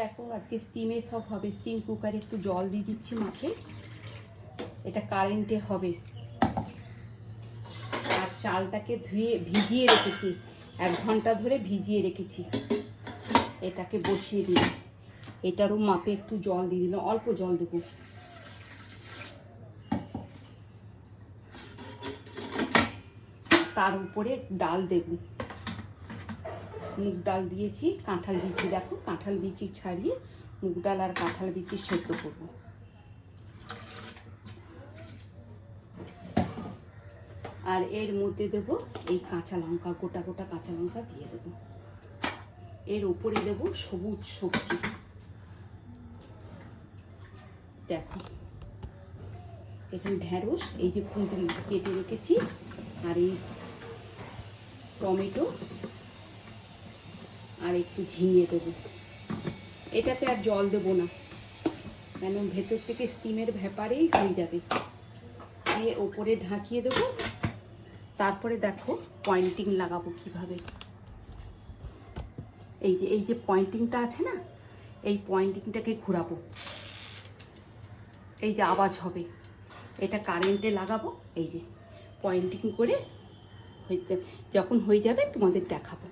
দেখো, আজকে স্টিমে সব হবে। স্টিম কুকারে একটু জল দিয়ে দিচ্ছি মাঠে। এটা কারেন্টে হবে। আর চালটাকে ধুয়ে ভিজিয়ে রেখেছি। এক ঘণ্টা ধরে ভিজিয়ে রেখেছি। এটাকে বসিয়ে দিই এটারও মাপে একটু জল দিয়ে দিলাম। অল্প জল দেবো। তার উপরে ডাল দেবো। মুগ ডাল দিয়েছি, কাঁঠাল বিচি দেখো, কাঁঠাল বিচি ছাড়িয়ে মুগ ডাল আর কাঁঠাল বিচি সেদ্ধ করব। আর এর মধ্যে দেবো এই কাঁচা লঙ্কা, গোটা গোটা কাঁচা লঙ্কা দিয়ে দেবো। এর উপরে দেবো সবুজ সবজি। দেখো, এখানে ঢ্যাঁড়স এই যে কুঁদরি কেটে রেখেছি, আর এই টমেটো আর একটু ঝিঙে দেবো। এটাতে আর জল দেবো না। কেন? ভেতর থেকে স্টিমের ব্যাপারেই হয়ে যাবে। দিয়ে ওপরে ঢাকিয়ে দেবো। তারপরে দেখো পয়েন্টিং লাগাবো কীভাবে। এই যে এই যে পয়েন্টিংটা আছে না? এই পয়েন্টিংটাকে ঘোরাবো। এই যে আওয়াজ হবে। এটা কারেন্টে লাগাবো। এই যে পয়েন্টিং করে যখন হয়ে যাবে তোমাদের দেখাবো।